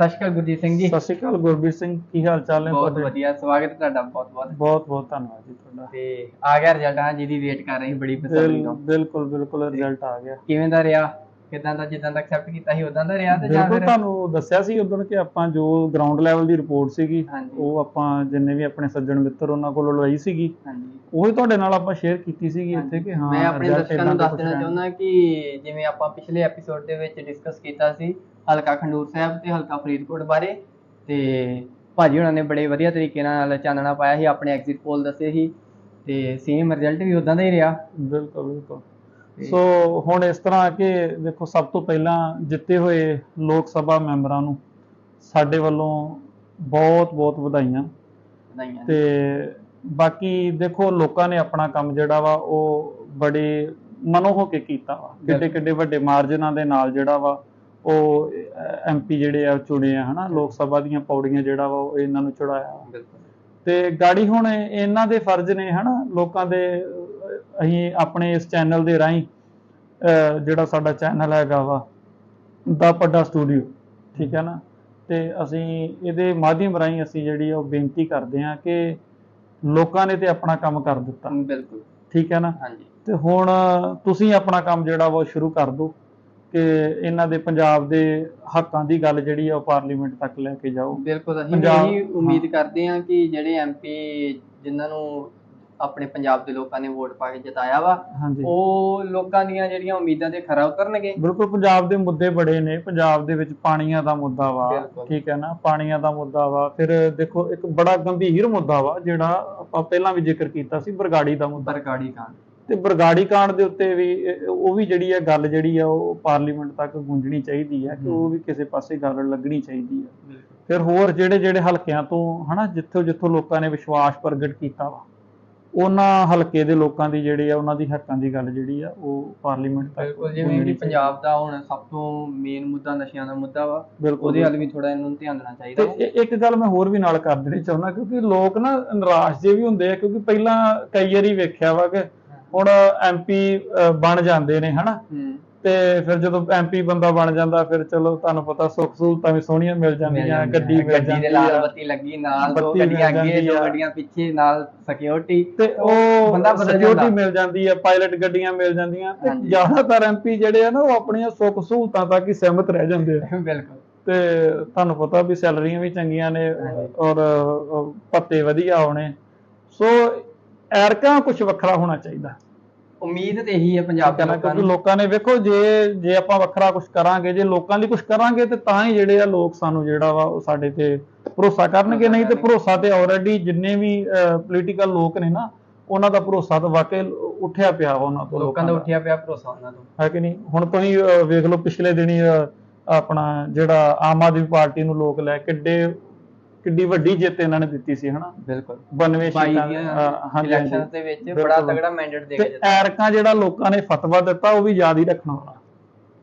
ਸਤਿ ਸ਼੍ਰੀ ਅਕਾਲ ਗੁਰਜੀਤ ਸਿੰਘ ਜੀ। ਸਤਿ ਸ਼੍ਰੀ ਅਕਾਲ ਗੁਰਬੀਰ ਸਿੰਘ ਕੀ ਹਾਲ ਚਾਲ ਨੇ ਬਹੁਤ ਵਧੀਆ ਸਵਾਗਤ ਤੁਹਾਡਾ ਬਹੁਤ ਬਹੁਤ। ਬਹੁਤ ਬਹੁਤ ਧੰਨਵਾਦ ਜੀ ਤੁਹਾਡਾ। ਤੇ ਆ ਗਿਆ ਰਿਜ਼ਲਟ ਆ ਜਿਹਦੀ ਵੇਟ ਕਰ ਰਹੀ ਬੜੀ ਬਿਲ- ਤੋਂ। ਬਿਲਕੁਲ ਬਿਲਕੁਲ ਰਿਜ਼ਲਟ ਆ ਗਿਆ। ਕਿਵੇਂ ਦਾ ਰਿਹਾ? ਕਿਦਾਂ ਦਾ ਜਿੱਦਾਂ ਦਾ ਐਕਸੈਪਟ ਕੀਤਾ ਸੀ ਉਦਾਂ ਦਾ ਰਿਹਾ ਤੇ ਜਾਂ ਬਿਲਕੁਲ ਫਿਰ ਤੁਹਾਨੂੰ ਦੱਸਿਆ ਸੀ ਉਦੋਂ ਕਿ ਆਪਾਂ ਜੋ ਗਰਾਊਂਡ ਲੈਵਲ ਦੀ ਰਿਪੋਰਟ ਸੀਗੀ ਹਾਂਜੀ। ਉਹ ਆਪਾਂ ਜਿੰਨੇ ਵੀ ਆਪਣੇ ਸੱਜਣ ਮਿੱਤਰ ਉਹਨਾਂ ਕੋਲੋਂ ਲਵਾਈ ਸੀਗੀ। ਹਾਂਜੀ। ਉਹੀ ਤੁਹਾਡੇ ਨਾਲ ਆਪਾਂ ਸ਼ੇਅਰ ਕੀਤੀ ਸੀਗੀ ਇੱਥੇ ਕਿ ਹਾਂ ਮੈਂ ਆਪਣੇ result ਦਰਸ਼ਕਾਂ ਏਦਾਂ ਨੂੰ ਦਾ ਦੱਸ ਕੁਛ ਦੇਣਾ ਹੈ। ਚਾਹੁੰਦਾ ਕਿ ਜਿਵੇਂ ਆਪਾਂ ਪਿਛਲੇ ਐਪੀਸੋਡ ਦੇ ਵਿੱਚ ਡਿਸਕਸ ਕੀਤਾ ਸੀ ਹਲਕਾ ਖੰਡੂਰ ਸਾਹਿਬ ਤੇ ਹਲਕਾ ਫਰੀਦਕੋਟ ਬਾਰੇ ਤੇ ਭਾਜੀ ਉਹਨਾਂ ਨੇ ਬੜੇ ਵਧੀਆ ਤਰੀਕੇ ਨਾਲ ਚਾਨਣਾ ਪਾਇਆ ਸੀ ਆਪਣੇ ਐਗਜ਼ਿਟ ਪੋਲ ਦੱਸੇ ਸੀ ਤੇ ਸੇਮ ਰਿਜ਼ਲਟ ਵੀ ਉਦਾਂ ਦਾ ਹੀ ਰਿਹਾ। ਬਿਲਕੁਲ ਬਿਲਕੁਲ। ਸੋ ਹੁਣ ਇਸ ਤਰ੍ਹਾਂ ਕਿ ਦੇਖੋ ਸਭ ਤੋਂ ਪਹਿਲਾਂ ਜਿੱਤੇ ਹੋਏ ਲੋਕ ਸਭਾ ਮੈਂਬਰਾਂ ਨੂੰ ਸਾਡੇ ਵੱਲੋਂ ਬਹੁਤ ਬਹੁਤ ਵਧਾਈਆਂ। ਵਧਾਈਆਂ। ਤੇ ਬਾਕੀ ਦੇਖੋ ਲੋਕਾਂ ਨੇ ਆਪਣਾ ਕੰਮ ਜਿਹੜਾ ਵਾ ਉਹ ਬੜੇ ਮਨੋ ਹੋ ਕੇ ਕੀਤਾ ਵਾ। ਕਿੱਡੇ। ਕਿੱਡੇ ਵੱਡੇ ਮਾਰਜਨਾਂ ਦੇ ਨਾਲ ਜਿਹੜਾ ਵਾ ਉਹ ਐਮਪੀ ਜਿਹੜੇ ਆ ਚੁਣੇ ਆ ਹਨਾ। ਲੋਕ ਸਭਾ ਦੀਆਂ ਪੌੜੀਆਂ ਜਿਹੜਾ ਵਾ ਉਹ ਇਹਨਾਂ ਨੂੰ ਚੜਾਇਆ। ਤੇ ਗਾੜੀ ਹੁਣ ਇਹਨਾਂ ਦੇ ਫਰਜ਼ ਨੇ ਹਨਾ। ਲੋਕਾਂ ਦੇ ਅਸੀਂ ਆਪਣੇ ਇਸ ਚੈਨਲ ਦੇ ਰਾਹੀਂ ਜਿਹੜਾ ਸਾਡਾ ਚੈਨਲ ਹੈਗਾ ਵਾ ਦਾ ਪੱਡਾ ਸਟੂਡੀਓ ਠੀਕ ਹੈ ਨਾ? ਤੇ ਅਸੀਂ ਇਹਦੇ ਮਾਧਿਅਮ ਰਾਹੀਂ ਅਸੀਂ ਜਿਹੜੀ ਉਹ ਬੇਨਤੀ ਕਰਦੇ ਹਾਂ ਕਿ ਲੋਕਾਂ ਨੇ ਤੇ ਆਪਣਾ ਕੰਮ ਕਰ ਦਿੱਤਾ। ਬਿਲਕੁਲ। ਠੀਕ ਹੈ ਨਾ? ਹਾਂਜੀ। ਤੇ ਹੁਣ ਤੁਸੀਂ ਆਪਣਾ ਕੰਮ ਜਿਹੜਾ ਉਹ ਸ਼ੁਰੂ ਕਰ ਦਿਓ ਕਿ ਇਹਨਾਂ ਦੇ ਪੰਜਾਬ ਦੇ ਹੱਕਾਂ ਦੀ ਗੱਲ ਜਿਹੜੀ ਆ ਉਹ ਪਾਰਲੀਮੈਂਟ ਤੱਕ ਲੈ ਕੇ ਜਾਓ। ਬਿਲਕੁਲ ਅਸੀਂ ਇਹੀ ਉਮੀਦ ਕਰਦੇ ਹਾਂ ਕਿ ਜਿਹੜੇ ਐਮਪੀ ਜਿਨ੍ਹਾਂ ਨੂੰ ਆਪਣੇ ਪੰਜਾਬ ਦੇ ਲੋਕਾਂ ਨੇ ਵੋਟ ਪਾ ਕੇ ਜਿਤਾਇਆ ਵਾ। ਹਾਂਜੀ। ਉਹ ਲੋਕਾਂ ਦੀਆਂ ਜਿਹੜੀਆਂ ਉਮੀਦਾਂ ਤੇ ਖਰਾ ਉਤਰਨਗੇ। ਬਿਲਕੁਲ ਪੰਜਾਬ ਦੇ ਮੁੱਦੇ ਬੜੇ ਨੇ। ਪੰਜਾਬ ਦੇ ਵਿੱਚ ਪਾਣੀਆਂ ਦਾ ਮੁੱਦਾ ਵਾ ਬਿਲਕੁਲ। ਠੀਕ ਹੈ ਨਾ? ਪਾਣੀਆਂ ਦਾ ਮੁੱਦਾ ਵਾ। ਫਿਰ ਦੇਖੋ ਇੱਕ ਬੜਾ ਗੰਭੀਰ ਮੁੱਦਾ ਵਾ ਜਿਹੜਾ ਆਪਾਂ ਪਹਿਲਾਂ ਵੀ ਜ਼ਿਕਰ ਕੀਤਾ ਸੀ ਬਰਗਾੜੀ ਦਾ ਮੁੱਦਾ। ਬਰਗਾੜੀ ਕਾਂਡ। ਤੇ ਬਰਗਾੜੀ ਕਾਂਡ ਦੇ ਉੱਤੇ ਵੀ ਇਹ- ਉਹ ਵੀ ਜਿਹੜੀ ਹੈ ਗੱਲ ਜਿਹੜੀ ਆ ਉਹ ਪਾਰਲੀਮੈਂਟ ਤੱਕ ਗੂੰਜਣੀ ਚਾਹੀਦੀ ਹੈ ਕਿ ਉਹ ਵੀ ਕਿਸੇ ਪਾਸੇ ਗੱਲ ਲੱਗਣੀ ਚਾਹੀਦੀ ਹੈ। ਫਿਰ ਹੋਰ ਜਿਹੜੇ ਜਿਹੜੇ ਹਲਕਿਆਂ ਤੋਂ ਹਨਾ ਜਿੱਥੋਂ ਜਿੱਥੋਂ ਲੋਕਾਂ ਨੇ ਵਿਸ਼ਵਾਸ ਪ੍ਰਗਟ ਕੀਤਾ ਵਾ ਉਹਨਾਂ ਹਲਕੇ ਦੇ ਲੋਕਾਂ ਦੀ ਜਿਹੜੀ ਆ ਉਹਨਾਂ ਦੀ ਹੱਕਾਂ ਦੀ ਗੱਲ ਜਿਹੜੀ ਆ ਉਹ ਪਾਰਲੀਮੈਂਟ ਤੱਕ ਬਿਲਕੁਲ ਜਿਵੇਂ ਕਿ ਪੰਜਾਬ ਦਾ ਹੁਣ ਸਭ ਤੋਂ ਮੇਨ ਮੁੱਦਾ ਨਸ਼ਿਆਂ ਦਾ ਮੁੱਦਾ ਵਾ ਉਹਦੇ ਵੱਲ ਵੀ ਥੋੜਾ ਇਹਨੂੰ ਧਿਆਨ ਦੇਣਾ ਚਾਹੀਦਾ। ਤੇ ਇੱਕ ਗੱਲ ਮੈਂ ਹੋਰ ਵੀ ਨਾਲ ਕਰ ਦੇਣੀ ਚਾਹੁੰਦਾ ਕਿਉਂਕਿ ਲੋਕ ਨਾ ਨਿਰਾਸ਼ ਜੇ ਵੀ ਹੁੰਦੇ ਆ ਕਿਉਂਕਿ ਪਹਿਲਾਂ ਕਈ ਵਾਰੀ ਵੇਖਿਆ ਵਾ ਕਿ ਹੁਣ ਐਮਪੀ ਬਣ ਜਾਂਦੇ ਨੇ ਹਨਾ? ਤੇ ਫਿਰ ਜਦੋਂ ਐਮਪੀ ਬੰਦਾ ਬਣ ਜਾਂਦਾ ਫਿਰ ਚਲੋ ਤੁਹਾਨੂੰ ਪਤਾ ਸੁੱਖ ਸਹੂਲਤਾਂ ਵੀ ਸੋਹਣੀਆਂ ਮਿਲ ਜਾਂਦੀਆਂ ਗੱਡੀ ਮਿਲ ਗੱਡੀ ਜਾਂਦੀ ਦੇ ਲਾਲ ਬੱਤੀ ਲੱਗੀ ਨਾਲ ਦੋ ਗੱਡੀਆਂ ਅੱਗੇ ਦੋ। ਗੱਡੀਆਂ ਪਿੱਛੇ ਨਾਲ ਸਿਕਿਉਰਿਟੀ ਤੇ ਉਹ ਬੰਦਾ ਸਿਕਿਉਰਿਟੀ। ਮਿਲ ਜਾਂਦੀ ਆ ਪਾਇਲਟ ਗੱਡੀਆਂ ਮਿਲ ਜਾਂਦੀਆਂ ਤੇ। ਜ਼ਿਆਦਾਤਰ ਐਮਪੀ ਜਿਹੜੇ ਆ ਨਾ ਉਹ ਆਪਣੀਆਂ ਸੁੱਖ ਸਹੂਲਤਾਂ ਤੱਕ ਹੀ ਸੀਮਿਤ ਰਹਿ ਜਾਂਦੇ ਆ ਬਿਲਕੁਲ ਤੇ ਤੁਹਾਨੂੰ ਪਤਾ ਵੀ ਸੈਲਰੀਆਂ ਵੀ ਚੰਗੀਆਂ ਨੇ। ਔਰ ਭੱਤੇ ਵਧੀਆ ਆਉਣੇ ਸੋ ਐਰਕਾ ਕੁਝ ਵੱਖਰਾ ਹੋਣਾ ਚਾਹੀਦਾ ਉਮੀਦ ਤੇ ਇਹੀ ਹੈ ਪੰਜਾਬ ਦੇ ਲੋਕਾਂ ਨੂੰ। ਲੋਕਾਂ ਨੇ ਵੇਖੋ ਜੇ ਜੇ ਆਪਾਂ ਵੱਖਰਾ ਕੁਝ ਕਰਾਂਗੇ ਜੇ ਲੋਕਾਂ ਲਈ ਕੁਝ ਕਰਾਂਗੇ ਤੇ ਤਾਂ ਹੀ ਜਿਹੜੇ ਆ ਲੋਕ ਸਾਨੂੰ ਜਿਹੜਾ ਵਾ ਉਹ ਸਾਡੇ ਤੇ ਭਰੋਸਾ ਕਰਨਗੇ। ਨਹੀਂ ਤੇ ਭਰੋਸਾ ਤੇ ਆਲਰੇਡੀ ਜਿੰਨੇ ਵੀ ਪੋਲੀਟੀਕਲ ਲੋਕ ਨੇ ਨਾ ਉਹਨਾਂ ਦਾ ਭਰੋਸਾ ਤਾਂ ਵਾਕਈ ਉੱਠਿਆ ਪਿਆ ਉਹਨਾਂ ਤੋਂ ਲੋਕਾਂ ਦਾ ਉੱਠਿਆ ਪਿਆ ਭਰੋਸਾ ਉਹਨਾਂ ਤੋਂ। ਹੈ ਕਿ ਨਹੀਂ? ਹੁਣ ਤੁਸੀਂ ਵੇਖ ਲਓ ਪਿਛਲੇ ਦਿਨੀ ਆਪਣਾ ਜਿਹੜਾ ਆਮ ਆਦਮੀ ਪਾਰਟੀ ਨੂੰ ਲੋਕ ਲੈ ਕਿੱਡੇ ਕਿੱਡੀ ਵੱਡੀ ਜਿੱਤ ਇਹਨਾਂ ਨੇ ਦਿੱਤੀ ਸੀ ਹਨਾ? ਬਿਲਕੁਲ। 92 ਬਾਈ ਸੀਟਾਂ ਇਲੈਕਸ਼ਨ ਦੇ ਵਿੱਚ। ਬੜਾ ਤਗੜਾ ਮੈਂਡੇਟ ਦੇ ਕੇ ਤੇ ਜਿੱਤਿਆ। ਐਰਕਾਂ ਜਿਹੜਾ ਲੋਕਾਂ ਨੇ ਫਤਵਾ ਦਿੱਤਾ ਉਹ ਵੀ ਯਾਦ ਹੀ ਰੱਖਣਾ ਹੋਣਾ।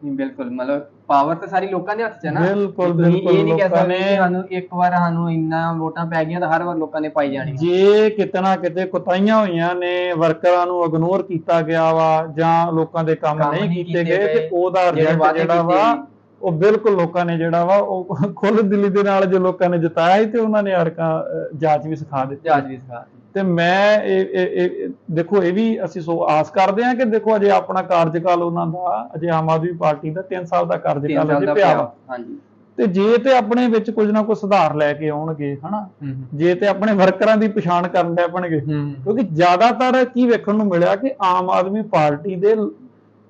ਨਹੀਂ, ਬਿਲਕੁਲ। ਮਤਲਬ ਪਾਵਰ ਤਾਂ ਸਾਰੀ ਲੋਕਾਂ ਦੇ ਹੱਥ 'ਚ ਹੈ ਨਾ। ਬਿਲਕੁਲ, ਬਿਲਕੁਲ, ਇਹ ਨਹੀਂ ਕਹਿ ਸਕਦੇ ਸਾਨੂੰ ਇੱਕ ਵਾਰ ਸਾਨੂੰ ਇੰਨਾ ਵੋਟਾਂ ਪੈ ਗਈਆਂ ਤਾਂ ਹਰ ਵਾਰ ਲੋਕਾਂ ਨੇ ਪਾਈ ਜਾਣੀਆਂ। ਜੇ ਕਿਤੇ ਨਾ ਕਿਤੇ ਕੁਤਾਈਆਂ ਹੋਈਆਂ ਨੇ ਵਰਕਰਾਂ ਨੂੰ ਇਗਨੋਰ ਕੀਤਾ ਗਿਆ ਵਾ ਜਾਂ ਲੋਕਾਂ ਦੇ ਕੰਮ ਨਹੀਂ ਕੀਤੇ ਗਏ ਤੇ ਉਹਦਾ ਰਿਜ਼ਲਟ ਜਿਹੜਾ ਵਾ। ਉਹ ਬਿਲਕੁਲ ਲੋਕਾਂ ਨੇ ਜਿਹੜਾ ਵਾ ਉਹ ਖੁੱਲ ਦਿਲੀ ਦੇ ਨਾਲ ਜੋ ਲੋਕਾਂ ਨੇ ਜਿਤਾਇਆ ਤੇ ਉਹਨਾਂ ਨੇ ਅਰਕਾਂ ਜਾਂਚ ਵੀ ਸਿਖਾ ਦਿੱਤੀ। ਜਹਾਜ਼ ਵੀ ਸਿਖਾ। ਤੇ ਮੈਂ ਇਹ ਦੇਖੋ ਇਹ ਵੀ ਅਸੀਂ ਸੋ ਆਸ ਕਰਦੇ ਹਾਂ ਕਿ ਦੇਖੋ ਅਜੇ ਆਪਣਾ ਕਾਰਜਕਾਲ ਉਹਨਾਂ ਦਾ ਅਜੇ ਆਮ ਆਦਮੀ ਪਾਰਟੀ ਦਾ 3 ਸਾਲ ਦਾ ਕਾਰਜਕਾਲ ਅਜੇ ਪਿਆ ਵਾ। ਹਾਂਜੀ। ਤੇ ਜੇ ਤੇ ਆਪਣੇ ਵਿੱਚ ਕੁਝ ਨਾ ਕੁਝ ਸੁਧਾਰ ਲੈ ਕੇ ਆਉਣਗੇ ਹਨਾ? ਜੇ ਤੇ ਆਪਣੇ ਵਰਕਰਾਂ ਦੀ ਪਛਾਣ ਕਰਨ ਦੇ ਆਪਣਗੇ ਹੂੰ। ਕਿਉਂਕਿ ਜ਼ਿਆਦਾਤਰ ਕੀ ਵੇਖਣ ਨੂੰ ਮਿਲਿਆ ਕਿ ਆਮ ਆਦਮੀ ਪਾਰਟੀ ਦੇ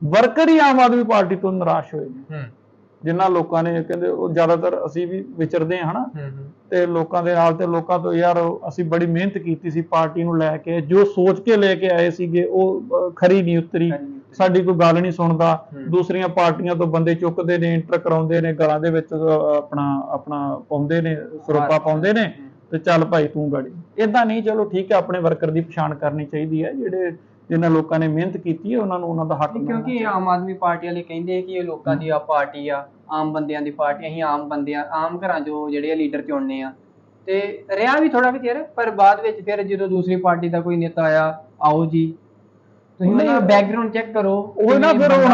ਵਰਕਰ ਹੀ ਆਮ ਆਦਮੀ ਪਾਰਟੀ ਤੋਂ ਨਿਰਾਸ਼ ਹੋਏ ਨੇ। ਹੂੰ। ਜਿਨ੍ਹਾਂ ਲੋਕਾਂ ਨੇ ਕਹਿੰਦੇ ਉਹ ਜ਼ਿਆਦਾਤਰ ਅਸੀਂ ਵੀ ਵਿਚਰਦੇ ਹਾਂ ਹਨਾ ਤੇ ਲੋਕਾਂ ਦੇ ਨਾਲ ਤੇ ਲੋਕਾਂ ਤੋਂ ਯਾਰ ਅਸੀਂ ਬੜੀ ਮਿਹਨਤ ਕੀਤੀ ਸੀ ਪਾਰਟੀ ਨੂੰ ਲੈ ਕੇ ਜੋ ਸੋਚ ਕੇ ਲੈ ਕੇ ਆਏ ਸੀਗੇ ਉਹ ਖਰੀ ਨਹੀਂ ਉਤਰੀ। ਸਾਡੀ ਕੋਈ ਗੱਲ ਨਹੀਂ ਸੁਣਦਾ। ਦੂਸਰੀਆਂ ਪਾਰਟੀਆਂ ਤੋਂ ਬੰਦੇ ਚੁੱਕਦੇ ਨੇ ਇੰਟਰ ਕਰਾਉਂਦੇ ਨੇ ਗਲਾਂ ਦੇ ਵਿੱਚ ਆਪਣਾ ਆਪਣਾ ਪਾਉਂਦੇ ਨੇ ਸਰੋਪਾ ਪਾਉਂਦੇ ਨੇ। ਤੇ ਚੱਲ ਭਾਈ ਤੂੰ ਗਾੜੀ ਇਦਾਂ ਨਹੀਂ ਚਲੋ ਠੀਕ ਹੈ ਆਪਣੇ ਵਰਕਰ ਦੀ ਪਛਾਣ ਕਰਨੀ ਚਾਹੀਦੀ ਹੈ ਜਿਹੜੇ ਜਿਨ੍ਹਾਂ ਲੋਕਾਂ ਨੇ ਮਿਹਨਤ ਕੀਤੀ ਹੈ ਉਹਨਾਂ ਨੂੰ ਉਹਨਾਂ ਦਾ ਹੱਕ ਮਿਲਣਾ ਕਿਉਂਕਿ ਆਮ ਆਦਮੀ ਪਾਰਟੀ ਵਾਲੇ ਕਹਿੰਦੇ ਕਿ ਇਹ ਲੋਕਾਂ ਦੀ ਆ ਪਾਰਟੀ ਆ ਆਮ ਬੰਦਿਆਂ ਦੀ ਪਾਰਟੀ ਅਸੀਂ ਆਮ ਬੰਦਿਆਂ ਆਮ ਘਰਾਂ ਚੋਂ ਜਿਹੜੇ ਆ ਲੀਡਰ ਚੁਣਨੇ ਆ। ਤੇ ਰਿਹਾ ਵੀ ਥੋੜਾ ਕਿ ਚਿਰ ਪਰ ਬਾਅਦ ਵਿੱਚ ਫਿਰ ਜਦੋਂ ਦੂਸਰੀ ਪਾਰਟੀ ਦਾ ਕੋਈ ਨੇਤਾ ਆਇਆ ਆਓ ਜੀ। ਤੁਸੀਂ ਉਹਨਾਂ ਬੈਕਗ੍ਰਾਉਂਡ ਚੈੱਕ ਕਰੋ ਉਹ ਨਾ ਫਿਰ ਹੁਣ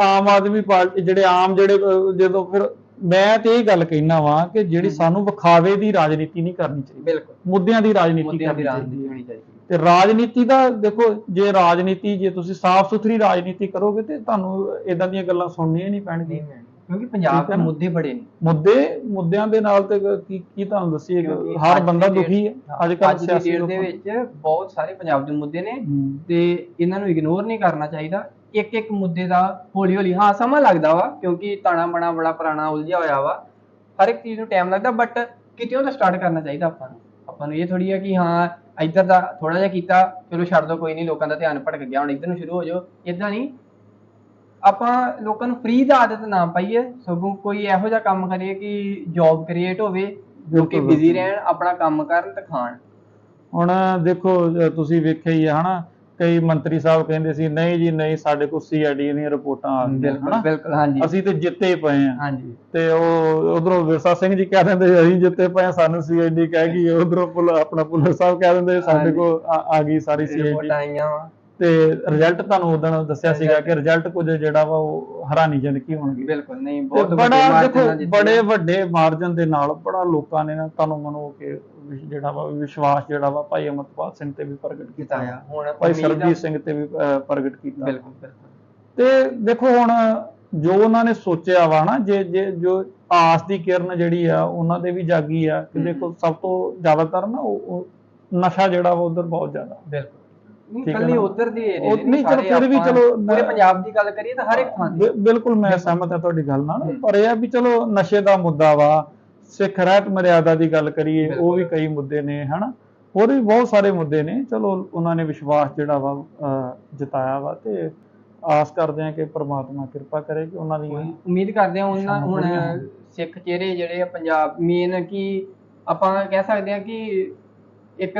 ਆਮ ਆਦਮੀ ਪਾਰਟੀ ਜਿਹੜੇ ਆਮ ਜਿਹੜੇ ਜਦੋਂ ਫਿਰ ਮੈਂ ਤੇ ਇਹ ਗੱਲ ਕਹਿਣਾ ਵਾਂ ਕਿ ਜਿਹੜੀ। ਸਾਨੂੰ ਵਿਖਾਵੇ ਦੀ ਰਾਜਨੀਤੀ ਨਹੀਂ ਕਰਨੀ ਚਾਹੀਦੀ। ਬਿਲਕੁਲ। ਮੁੱਦਿਆਂ ਦੀ ਰਾਜਨੀਤੀ ਕਰਨੀ ਰਾਜਨੀਤੀ ਚਾਹੀਦੀ। ਤੇ ਰਾਜਨੀਤੀ ਦਾ ਦੇਖੋ ਜੇ ਰਾਜਨੀਤੀ ਜੇ ਤੁਸੀਂ ਸਾਫ਼ ਸੁਥਰੀ ਰਾਜਨੀਤੀ ਕਰੋਗੇ ਤੇ ਤੁਹਾਨੂੰ ਇਦਾਂ ਦੀਆਂ ਗੱਲਾਂ ਸੁਣਨੀਆਂ ਨਹੀਂ ਪੈਣਗੀਆਂ। ਕਿਉਂਕਿ ਪੰਜਾਬ ਦੇ? ਮੁੱਦੇ ਬੜੇ ਨੇ। ਮੁੱਦੇ ਮੁੱਦਿਆਂ ਦੇ ਨਾਲ ਤੇ ਕੀ ਕੀ ਤੁਹਾਨੂੰ ਦੱਸੀਏ ਹਰ ਬੰਦਾ ਦੁਖੀ ਹੈ। ਅੱਜ ਦੀ ਸਿਆਸੀ ਲੋਕਾਂ ਦੇ ਵਿੱਚ ਬਹੁਤ ਸਾਰੇ ਪੰਜਾਬ ਦੇ ਮੁੱਦੇ ਨੇ। ਤੇ ਇਹਨਾਂ ਨੂੰ ਇਗਨੋਰ ਨਹੀਂ ਕਰਨਾ ਚਾਹੀਦਾ। ਇੱਕ ਇੱਕ ਮੁੱਦੇ ਦਾ ਹੌਲੀ ਹੌਲੀ ਹਾਂ ਸਮਾਂ ਲੱਗਦਾ ਵਾ ਕਿਉਂਕਿ ਤਾਣਾ ਬਣਾ ਬੜਾ ਪੁਰਾਣਾ ਉਲਝਿਆ ਹੋਇਆ ਵਾ। ਹਰ ਇੱਕ ਚੀਜ਼ ਨੂੰ ਟਾਈਮ ਲੱਗਦਾ ਬਟ ਕਿਤੇ ਤਾਂ ਸਟਾਰਟ ਕਰਨਾ ਚਾਹੀਦਾ ਆਪਾਂ ਨੂੰ। ਆਪਾਂ ਨੂੰ ਇਹ ਥੋੜੀ ਆ ਕਿ ਹਾਂ ਇੱਧਰ ਦਾ ਥੋੜਾ ਜਿਹਾ ਕੀਤਾ ਚਲੋ ਛੱਡ ਦੋ ਕੋਈ ਨਹੀਂ ਲੋਕਾਂ ਦਾ ਧਿਆਨ ਭਟਕ ਗਿਆ ਹੁਣ ਇੱਧਰ ਨੂੰ ਸ਼ੁਰੂ ਹੋ ਜਾਓ। ਇਦਾਂ ਨਹੀਂ ਆਪਾਂ ਲੋਕਾਂ ਨੂੰ ਫ੍ਰੀ ਦਾ ਆਦਤ ਨਾ ਪਾਈਏ ਸਗੋਂ ਕੋਈ ਇਹੋ ਜਿਹਾ ਕੰਮ ਕਰੀਏ ਕਿ ਜੌਬ ਕ੍ਰੀਏਟ ਹੋਵੇ ਲੋਕੀ ਬਿਜ਼ੀ। ਰਹਿਣ ਆਪਣਾ ਕੰਮ ਕਰਨ ਤੇ ਖਾਣ। ਹੁਣ ਦੇਖੋ ਤੁਸੀਂ ਵੇਖਿਆ ਹੀ ਹੈ ਹਨਾ? ਕਈ ਮੰਤਰੀ ਸਾਹਿਬ ਕਹਿੰਦੇ ਸੀ ਨਹੀਂ ਜੀ ਨਹੀਂ ਸਾਡੇ ਕੋਲ ਸੀਆਈਡੀ ਦੀਆਂ ਰਿਪੋਰਟਾਂ ਆ ਗਈਆਂ ਬਿਲਕੁਲ ਹਨਾ? ਬਿਲਕੁਲ ਹਾਂਜੀ। ਅਸੀਂ ਤੇ ਜਿੱਤੇ ਹੀ ਪਏ ਆ ਹਾਂਜੀ। ਤੇ ਉਹ ਉਧਰੋਂ ਵਿਰਸਾ ਸਿੰਘ ਜੀ ਕਹਿ ਦਿੰਦੇ ਅਸੀਂ ਜਿੱਤੇ ਪਏ ਸਾਨੂੰ ਸੀਆਈਡੀ ਕਹਿ ਗਈ ਉਧਰੋਂ ਪੁਲ ਆਪਣਾ ਪੁਲਿਸ ਸਾਹਿਬ ਕਹਿ ਦਿੰਦੇ ਸਾਡੇ। ਕੋਲ ਆ ਗਈ ਸਾਰੀ ਰਿਪੋਰਟ ਸੀਆਈਡੀ ਆਈਆਂ ਵਾ। ਤੇ ਰਿਜ਼ਲਟ ਤੁਹਾਨੂੰ ਉਦੋਂ ਦੱਸਿਆ ਸੀਗਾ ਕਿ ਰਿਜ਼ਲਟ ਕੁਝ ਜਿਹੜਾ ਵਾ ਉਹ ਹੈਰਾਨੀਜਨਕ ਹੀ ਹੋਣਗੇ। ਬਿਲਕੁਲ ਨਹੀਂ ਬਹੁਤ ਵੱਡੇ ਬੜਾ ਦੇਖੋ। ਵੱਡੇ ਮਾਰਜਨ ਦੇ ਨਾਲ ਬੜਾ ਲੋਕਾਂ ਨੇ ਨਾ ਤੁਹਾਨੂੰ ਮਨੋ ਕੇ ਜਿਹੜਾ ਵਾ ਵਿਸ਼ਵਾਸ ਜਿਹੜਾ ਵਾ ਭਾਈ ਅਮਰਪਾਲ ਸਿੰਘ ਤੇ ਵੀ ਪ੍ਰਗਟ ਕੀਤਾ। ਜਿਤਾਇਆ ਹੁਣ ਭਾਈ ਆ- ਸਰਬਜੀਤ ਸਿੰਘ ਤੇ ਵੀ ਪ੍ਰਗਟ ਕੀਤਾ। ਬਿਲਕੁਲ ਬਿਲਕੁਲ। ਤੇ ਦੇਖੋ ਹੁਣ ਜੋ ਉਹਨਾਂ ਨੇ ਸੋਚਿਆ ਵਾ ਨਾ ਜੇ ਜੇ ਜੋ ਆਸ ਦੀ ਕਿਰਨ ਜਿਹੜੀ ਆ ਉਹਨਾਂ ਦੇ ਵੀ ਜਾਗੀ ਆ ਕਿ। ਦੇਖੋ ਸਭ ਤੋਂ ਜ਼ਿਆਦਾਤਰ ਨਾ ਉਹ ਨਸ਼ਾ ਜਿਹੜਾ ਵਾ ਉਧਰ ਬਹੁਤ ਜ਼ਿਆਦਾ। ਬਿਲਕੁਲ। ਕੱਲੀ? ਉਧਰ ਦੀ ਦੀ ਨਹੀਂ, ਚਲੋ ਫਿਰ ਵੀ ਚਲੋ ਪੂਰੇ ਪੰਜਾਬ ਦੀ ਗੱਲ ਕਰੀਏ ਤਾਂ ਹਰ ਇੱਕ ਥਾਂ ਦੀ। ਬਿਲਕੁਲ ਮੈਂ ਸਹਿਮਤ ਹਾਂ ਤੁਹਾਡੀ ਗੱਲ ਨਾਲ। ਪਰ ਇਹ ਆ ਵੀ ਚਲੋ ਨਸ਼ੇ ਦਾ ਮੁੱਦਾ ਵਾ ਸਿੱਖ ਰਹਿਤ ਮਰਿਆਦਾ ਦੀ ਗੱਲ ਕਰੀਏ ਉਹ। ਵੀ ਕਈ ਮੁੱਦੇ ਨੇ ਹਨਾ? ਹੋਰ ਵੀ ਬਹੁਤ ਸਾਰੇ ਮੁੱਦੇ ਨੇ। ਚਲੋ ਉਹਨਾਂ ਨੇ ਵਿਸ਼ਵਾਸ ਜਿਹੜਾ ਵਾ ਜਤਾਇਆ ਵਾ ਤੇ ਆਸ ਕਰਦੇ ਹਾਂ ਕਿ ਪ੍ਰਮਾਤਮਾ ਕਿਰਪਾ ਕਰੇ ਕਿ ਉਹਨਾਂ ਦੀ। ਉਮੀਦ ਕਰਦੇ ਹਾਂ ਉਹਨਾਂ ਹੁਣ। ਸਿੱਖ ਚਿਹਰੇ ਜਿਹੜੇ ਆ ਪੰਜਾਬ ਮੇਨ ਕਿ ਆਪਾਂ ਕਹਿ ਸਕਦੇ ਹਾਂ ਕਿ ਇੱਕ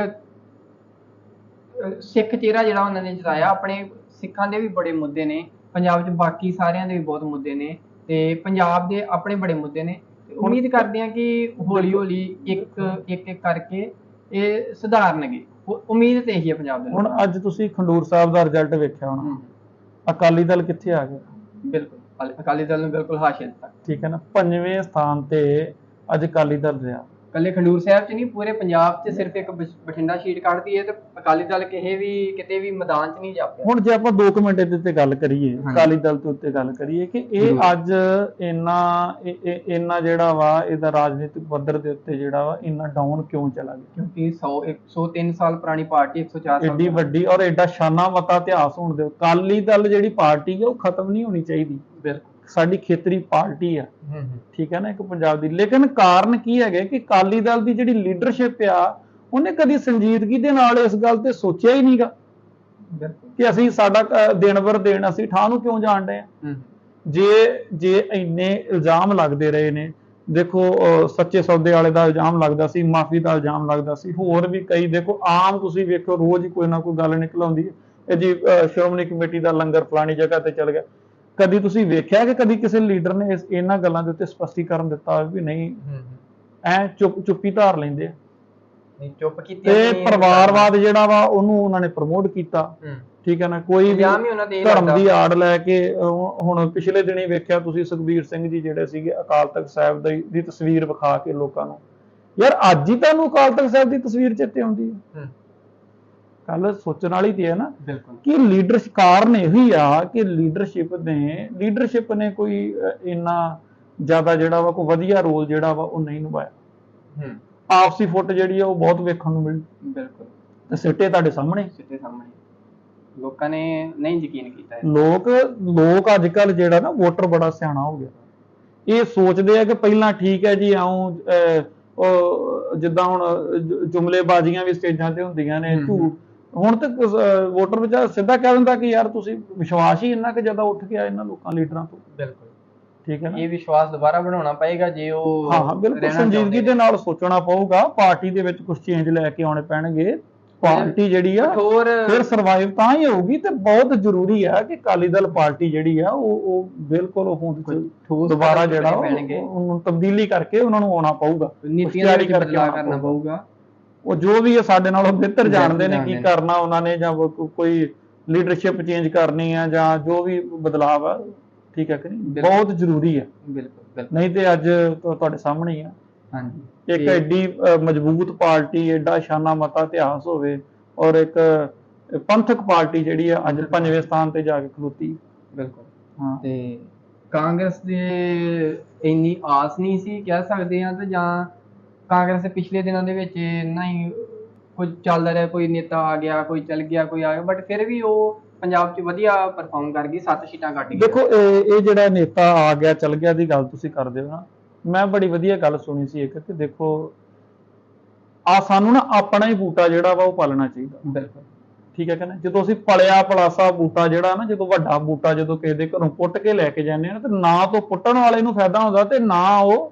ਸਿੱਖ ਚਿਹਰਾ ਜਿਹੜਾ ਉਹਨਾਂ ਨੇ ਜਿਤਾਇਆ ਆਪਣੇ ਸਿੱਖਾਂ ਦੇ ਵੀ ਬੜੇ ਮੁੱਦੇ ਨੇ। ਪੰਜਾਬ 'ਚ ਬਾਕੀ ਸਾਰਿਆਂ ਦੇ ਵੀ ਬਹੁਤ ਮੁੱਦੇ ਨੇ ਤੇ ਪੰਜਾਬ ਦੇ ਆਪਣੇ ਬੜੇ ਮੁੱਦੇ ਨੇ। ਉਮੀਦ ਕਰਦੇ ਹਾਂ ਕਿ ਹੌਲੀ ਹੌਲੀ ਇੱਕ ਇੱਕ ਇੱਕ ਕਰਕੇ ਇਹ ਸੁਧਾਰਨਗੇ। ਉਮੀਦ ਤੇ ਇਹੀ ਹੈ ਪੰਜਾਬ ਦੇ ਹੁਣ ਅੱਜ ਤੁਸੀਂ ਖੰਡੂਰ ਸਾਹਿਬ ਦਾ ਰਿਜ਼ਲਟ ਵੇਖਿਆ ਹੋਣਾ। ਅਕਾਲੀ ਦਲ ਕਿੱਥੇ ਆ ਗਿਆ? ਬਿਲਕੁਲ। ਅਕਾਲੀ- ਦਲ ਨੂੰ ਬਿਲਕੁਲ ਹਾਸਿਲ ਤੱਕ ਠੀਕ ਹੈ ਨਾ? ਪੰਜਵੇਂ ਸਥਾਨ ਤੇ ਅੱਜ ਅਕਾਲੀ ਦਲ ਰਿਹਾ। ਕੱਲੇ ਖੰਡੂਰ ਸਾਹਿਬ 'ਚ ਨਹੀਂ ਪੂਰੇ ਪੰਜਾਬ 'ਚ ਸਿਰਫ ਇੱਕ ਬਠ- ਬਠਿੰਡਾ ਸ਼ੀਟ ਕੱਢਦੀ ਹੈ ਤੇ ਅਕਾਲੀ ਦਲ ਕਿਸੇ ਵੀ ਕਿਤੇ ਵੀ ਮੈਦਾਨ 'ਚ ਨਹੀਂ ਜਾਪਿਆ ਹੁਣ ਜੇ ਆਪਾਂ 2 ਮਿੰਟ ਇਹਦੇ ਉੱਤੇ ਗੱਲ ਕਰੀਏ ਹਾਂਜੀ। ਅਕਾਲੀ ਦਲ ਦੇ ਉੱਤੇ ਗੱਲ ਕਰੀਏ ਕਿ ਇਹ ਜ਼ਰੂਰ। ਅੱਜ ਇੰਨਾ ਇਹ- ਇਹ- ਇੰਨਾ ਜਿਹੜਾ ਵਾ ਇਹਦਾ ਰਾਜਨੀਤਿਕ ਪੱਧਰ ਦੇ ਉੱਤੇ ਜਿਹੜਾ ਵਾ ਇੰਨਾ ਡਾਊਨ ਕਿਉਂ ਚਲਾ ਗਿਆ ਕਿਉਂਕਿ 100 103 ਸਾਲ ਪੁਰਾਣੀ ਪਾਰਟੀ 104 ਸਾਲ ਏਡੀ ਵੱਡੀ ਔਰ ਐਡਾ ਸ਼ਾਨਾ ਮਤਾ ਇਤਿਹਾਸ ਹੋਣ ਦੇ ਅਕਾਲੀ ਦਲ ਜਿਹੜੀ ਪਾਰਟੀ ਹੈ ਉਹ ਖਤਮ ਨਹੀਂ ਹੋਣੀ ਚਾਹੀਦੀ ਬਿਲਕੁਲ ਸਾਡੀ ਖੇਤਰੀ ਪਾਰਟੀ ਆ। ਠੀਕ ਹੈ ਨਾ ਇੱਕ ਪੰਜਾਬ ਦੀ। ਲੇਕਿਨ ਕਾਰਨ ਕੀ ਹੈਗਾ ਕਿ ਅਕਾਲੀ ਦਲ ਦੀ ਜਿਹੜੀ ਲੀਡਰਸ਼ਿਪ ਆ ਉਹਨੇ ਕਦੀ ਸੰਜੀਦਗੀ ਦੇ ਨਾਲ ਇਸ ਗੱਲ ਤੇ ਸੋਚਿਆ ਹੀ ਨਹੀਂਗਾ ਕਿ ਅਸੀਂ ਸਾਡਾ ਅਹ, ਦਿਨ ਬਰ ਦਿਨ ਅਸੀਂ ਠਾਹ ਨੂੰ ਕਿਉਂ ਜਾਣ ਰਹੇ ਆ? ਹੂੰ। ਜੇ ਜੇ ਇੰਨੇ ਇਲਜ਼ਾਮ ਲੱਗਦੇ ਰਹੇ ਨੇ ਦੇਖੋ ਸੱਚੇ ਸੌਦੇ ਵਾਲੇ ਦਾ ਇਲਜ਼ਾਮ ਲੱਗਦਾ ਸੀ ਮਾਫੀ ਦਾ ਇਲਜ਼ਾਮ ਲੱਗਦਾ ਸੀ ਹੋਰ ਵੀ ਕਈ ਦੇਖੋ ਆਮ ਤੁਸੀਂ ਵੇਖੋ ਰੋਜ਼ ਕੋਈ ਨਾ ਕੋਈ ਗੱਲ ਨਿਕਲ ਆਉਂਦੀ ਹੈ। ਇਹ ਜੀ ਸ਼੍ਰੋਮਣੀ ਕਮੇਟੀ ਦਾ ਲੰਗਰ ਫਲਾਣੀ ਜਗ੍ਹਾ ਤੇ ਚੱਲ ਗਿਆ। ਕਦੀ ਤੁਸੀਂ ਵੇਖਿਆ ਕਿ ਕਦੀ ਕਿਸੇ ਲੀਡਰ ਨੇ ਇਸ ਇਹਨਾਂ ਗੱਲਾਂ ਦੇ ਉੱਤੇ ਸਪਸ਼ਟੀਕਰਨ ਦਿੱਤਾ ਹੋਵੇ ਵੀ ਨਹੀਂ। ਐ ਚੁੱਪ ਚੁੱਪੀ ਧਾਰ ਲੈਂਦੇ ਆ। ਨਹੀਂ ਚੁੱਪ ਕੀਤੀ ਤੇ ਪਰਿਵਾਰਵਾਦ ਜਿਹੜਾ ਵਾ ਉਹਨੂੰ ਉਹਨਾਂ ਨੇ ਪ੍ਰਮੋਟ ਕੀਤਾ। ਠੀਕ ਹੈ ਨਾ? ਕੋਈ ਵੀ ਧਰਮ। ਦੀ ਆੜ ਲੈ ਕੇ ਹੁਣ ਪਿਛਲੇ ਦਿਨੀ ਵੇਖਿਆ ਤੁਸੀਂ ਸੁਖਬੀਰ ਸਿੰਘ ਜੀ ਜਿਹੜੇ ਸੀਗੇ ਅਕਾਲ ਤਖਤ ਸਾਹਿਬ ਦੀ ਤਸਵੀਰ ਵਿਖਾ ਕੇ ਲੋਕਾਂ ਨੂੰ। ਯਾਰ ਅੱਜ ਹੀ ਤੁਹਾਨੂੰ ਅਕਾਲ ਤਖਤ ਸਾਹਿਬ ਦੀ ਤਸਵੀਰ ਚੇਤੇ ਆਉਂਦੀ ਹੈ। ਹੂੰ। ਕੱਲ ਸੋਚਣ ਵਾਲੀ ਤੇ ਹੈ ਨਾ ਕਿ ਲੀਡਰਸ਼ਿਪ ਕਾਰਨ ਇਹੀ ਆ ਕਿ ਲੀਡਰਸ਼ਿਪ ਨੇ ਲੀਡਰਸ਼ਿਪ ਨੇ ਕੋਈ ਇੰਨਾ ਜ਼ਿਆਦਾ ਜਿਹੜਾ ਵਾ ਕੋਈ ਵਧੀਆ ਰੋਲ ਜਿਹੜਾ ਵਾ ਉਹ ਨਹੀਂ ਨਿਭਾਇਆ। ਹੂੰ। ਆਪਸੀ ਫੁੱਟ ਜਿਹੜੀ ਆ ਉਹ ਬਹੁਤ ਵੇਖਣ ਨੂੰ ਮਿਲੀ। ਬਿਲਕੁਲ। ਤੇ ਸਿੱਟੇ ਤੁਹਾਡੇ ਸਾਹਮਣੇ? ਸਿੱਧੇ ਸਾਹਮਣੇ। ਲੋਕਾਂ ਨੇ ਨਹੀਂ ਯਕੀਨ ਕੀਤਾ। ਲੋਕ ਲੋਕ ਅੱਜ ਕੱਲ ਜਿਹੜਾ ਨਾ ਵੋਟਰ ਬੜਾ ਸਿਆਣਾ ਹੋ ਗਿਆ। ਇਹ ਸੋਚਦੇ ਆ ਕਿ ਪਹਿਲਾਂ ਠੀਕ ਹੈ ਜੀ ਆਉਂ ਉਹ ਜਿੱਦਾਂ ਹੁਣ ਜੁਮਲੇਬਾਜ਼ੀਆਂ ਵੀ ਸਟੇਜਾਂ ਤੇ ਹੁੰਦੀਆਂ ਨੇ ਝੂਠ ਹੁਣ ਤੇ ਵੋਟਰ ਵਿੱਚ ਸਿੱਧਾ ਕਹਿ ਦਿੰਦਾ ਕਿ ਯਾਰ ਤੁਸੀਂ ਵਿਸ਼ਵਾਸ ਹੀ ਇੰਨਾ ਕਿ ਜ਼ਿਆਦਾ ਉੱਠ ਗਿਆ ਇਹਨਾਂ ਲੋਕਾਂ ਲੀਡਰਾਂ ਤੋਂ। ਬਿਲਕੁਲ। ਠੀਕ ਹੈ ਨਾ? ਇਹ ਵਿਸ਼ਵਾਸ ਦੁਬਾਰਾ ਬਣਾਉਣਾ ਪਏਗਾ ਜੇ ਉਹ ਹਾਂ ਹਾਂ ਬਿਲਕੁਲ ਸੰਜੀਦਗੀ ਦੇ। ਨਾਲ ਸੋਚਣਾ ਪਊਗਾ ਪਾਰਟੀ ਦੇ ਵਿੱਚ ਕੁਝ ਚੇਂਜ ਲੈ ਕੇ ਆਉਣੇ ਪੈਣਗੇ ਪਾਰਟੀ ਜਿਹੜੀ ਆ ਫਿਰ ਸਰਵਾਈਵ ਤਾਂ ਹੀ ਹੋਊਗੀ ਤੇ ਬਹੁਤ ਜ਼ਰੂਰੀ ਆ ਕਿ ਅਕਾਲੀ ਦਲ ਪਾਰਟੀ ਜਿਹੜੀ ਆ ਉਹ ਉਹ ਬਿਲਕੁਲ ਉਹ ਦੁਬਾਰਾ ਜਿਹੜਾ ਉਹਨੂੰ ਤਬਦੀਲੀ ਕਰਕੇ ਉਹਨਾਂ ਨੂੰ ਆਉਣਾ ਪਊਗਾ ਨੀਤੀਆਂ ਦੇ ਵਿੱਚ ਬਦਲਾਅ ਕਰਨਾ ਪਊਗਾ। ਉਹ ਜੋ ਵੀ ਹੈ ਸਾਡੇ ਨਾਲੋਂ ਬਿਹਤਰ ਜਾਣਦੇ ਨੇ ਕੀ। ਕਰਨਾ ਉਹਨਾਂ ਨੇ ਜਾਂ ਕੋਈ ਲੀਡਰਸ਼ਿਪ ਚੇਂਜ ਕਰਨੀ ਆ ਜਾਂ ਜੋ ਵੀ ਬਦਲਾਅ ਆ ਠੀਕ ਹੈ ਕਿ ਨਹੀਂ। ਬਹੁਤ ਜ਼ਰੂਰੀ ਹੈ ਬਿਲਕੁਲ ਨਹੀਂ ਤੇ ਅੱਜ ਤੁਹਾਡੇ ਸਾਹਮਣੇ ਹੀ ਆ। ਹਾਂਜੀ। ਇੱਕ ਐਡੀ ਮਜ਼ਬੂਤ ਪਾਰਟੀ ਐਡਾ ਸ਼ਾਨਾ ਮਤਾ ਇਤਿਹਾਸ ਹੋਵੇ ਔਰ ਇੱਕ ਪੰਥਕ ਪਾਰਟੀ ਜਿਹੜੀ ਆ ਅੱਜ ਪੰਜਵੇਂ ਸਥਾਨ ਤੇ ਜਾ ਕੇ ਖਲੋਤੀ। ਬਿਲਕੁਲ। ਹਾਂ। ਤੇ ਕਾਂਗਰਸ ਦੇ ਇੰਨੀ ਆਸ ਨਹੀਂ ਸੀ ਕਹਿ ਸਕਦੇ ਆ ਤੇ ਜਾਂ ਕਾਂਗਰਸ ਦੇ ਪਿਛਲੇ ਦਿਨਾਂ ਦੇ ਵਿੱਚ ਇੰਨਾ ਹੀ ਕੁਝ ਚੱਲਦਾ ਰਿਹਾ ਕੋਈ ਨੇਤਾ ਆ ਗਿਆ ਕੋਈ ਚੱਲ ਗਿਆ ਕੋਈ ਆ ਗਿਆ ਬਟ ਫਿਰ ਵੀ ਉਹ ਪੰਜਾਬ 'ਚ ਵਧੀਆ ਪਰਫਾਰਮ ਕਰ ਗਈ ਸੱਤ ਸੀਟਾਂ ਕੱਟ ਗਈ ਦੇਖੋ ਇਹ ਇਹ ਜਿਹੜਾ ਨੇਤਾ ਆ ਗਿਆ ਚਲ ਗਿਆ ਦੀ ਗੱਲ ਤੁਸੀਂ ਕਰਦੇ ਹੋ ਨਾ ਮੈਂ ਬੜੀ ਵਧੀਆ ਗੱਲ ਸੁਣੀ ਸੀ ਇੱਕ ਕਿ ਦੇਖੋ ਆ ਸਾਨੂੰ ਨਾ ਆਪਣਾ ਹੀ ਬੂਟਾ ਜਿਹੜਾ ਵਾ ਉਹ ਪਾਲਣਾ ਚਾਹੀਦਾ। ਬਿਲਕੁਲ। ਠੀਕ ਹੈ ਕਿ ਨਾ ਜਦੋਂ ਅਸੀਂ ਪਲਿਆ ਪਲਾਸਾ ਬੂਟਾ ਜਿਹੜਾ ਨਾ ਜਦੋਂ ਵੱਡਾ ਬੂਟਾ ਜਦੋਂ ਕਿਸੇ ਦੇ ਘਰੋਂ ਪੁੱਟ ਕੇ ਲੈ ਕੇ ਜਾਂਦੇ ਆ ਨਾ ਤੇ ਨਾ ਤੋਂ ਪੁੱਟਣ ਵਾਲੇ ਨੂੰ ਫਾਇਦਾ ਹੁੰਦਾ ਤੇ ਨਾ ਉਹ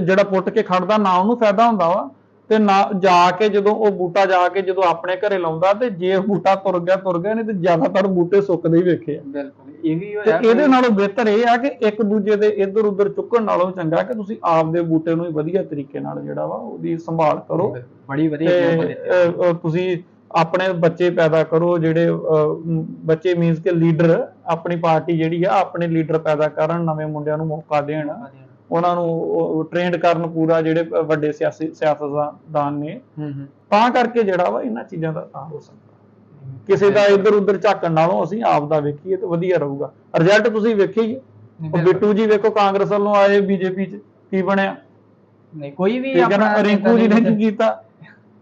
ਜਿਹੜਾ ਪੁੱਟ ਕੇ ਖੜਦਾ ਨਾ ਉਹਨੂੰ ਫਾਇਦਾ ਹੁੰਦਾ ਵਾ। ਤੇ ਨਾ ਜਾ ਕੇ ਜਦੋਂ ਉਹ ਬੂਟਾ ਜਾ ਕੇ ਜਦੋਂ ਆਪਣੇ ਘਰੇ ਲਾਉਂਦਾ ਤੇ ਜੇ ਉਹ ਬੂਟਾ ਤੁਰ ਗਿਆ ਤੁਰ ਗਿਆ ਨਹੀਂ ਤੇ ਜ਼ਿਆਦਾਤਰ ਬੂਟੇ ਸੁੱਕਦੇ ਹੀ ਵੇਖੇ ਆ। ਬਿਲਕੁਲ ਇਹ ਵੀ ਹੋਇਆ ਇਹਦੇ ਨਾਲੋਂ ਬਿਹਤਰ ਇਹ ਆ ਕਿ ਇੱਕ ਦੂਜੇ ਦੇ ਇੱਧਰ ਉੱਧਰ ਚੁੱਕਣ ਨਾਲੋਂ ਚੰਗਾ ਕਿ ਤੁਸੀਂ ਆਪਦੇ ਬੂਟੇ ਨੂੰ ਹੀ ਵਧੀਆ ਤਰੀਕੇ ਨਾਲ ਜਿਹੜਾ ਵਾ ਉਹਦੀ ਸੰਭਾਲ ਕਰੋ। ਬੜੀ ਵਧੀਆ ਤੁਸੀਂ। ਆਪਣੇ ਬੱਚੇ ਪੈਦਾ ਕਰੋ ਜਿਹੜੇ ਬੱਚੇ ਮੀਨਸ ਕਿ ਲੀਡਰ ਆਪਣੀ ਪਾਰਟੀ ਜਿਹੜੀ ਆ ਆਪਣੇ ਲੀਡਰ ਪੈਦਾ ਕਰਨ ਨਵੇਂ ਮੁੰਡਿਆਂ ਨੂੰ ਮੌਕਾ ਦੇਣ। ਉਹਨਾਂ ਨੂੰ ਟ੍ਰੇਨਡ ਕਰਨ ਪੂਰਾ ਜਿਹੜੇ ਵੱਡੇ ਸਿਆਸੀ ਸਿਆਸਤਦਾਨ ਨੇ। ਤਾਂ ਕਰਕੇ ਜਿਹੜਾ ਵਾ ਇਹਨਾਂ ਚੀਜ਼ਾਂ ਦਾ ਤਾਂ ਹੋ ਸਕਦਾ। ਕਿਸੇ ਦਾ ਇੱਧਰ ਉੱਧਰ ਝਾਕਣ ਨਾਲੋਂ ਅਸੀਂ ਆਪ ਦਾ ਵੇਖੀਏ ਤੇ ਵਧੀਆ ਰਹੂਗਾ। ਰਿਜ਼ਲਟ ਤੁਸੀਂ ਹੈ। ਉਹ। ਬਿੱਟੂ ਜੀ ਵੇਖੋ ਕਾਂਗਰਸ ਵੱਲੋਂ ਆਏ ਬੀਜੇਪੀ ਚ ਕੀ ਬਣਿਆ? ਨਹੀਂ ਕੋਈ ਵੀ ਆਪਣਾ ਰਿੰਕੂ ਜੀ ਨੇ ਕੀ ਕੀਤਾ?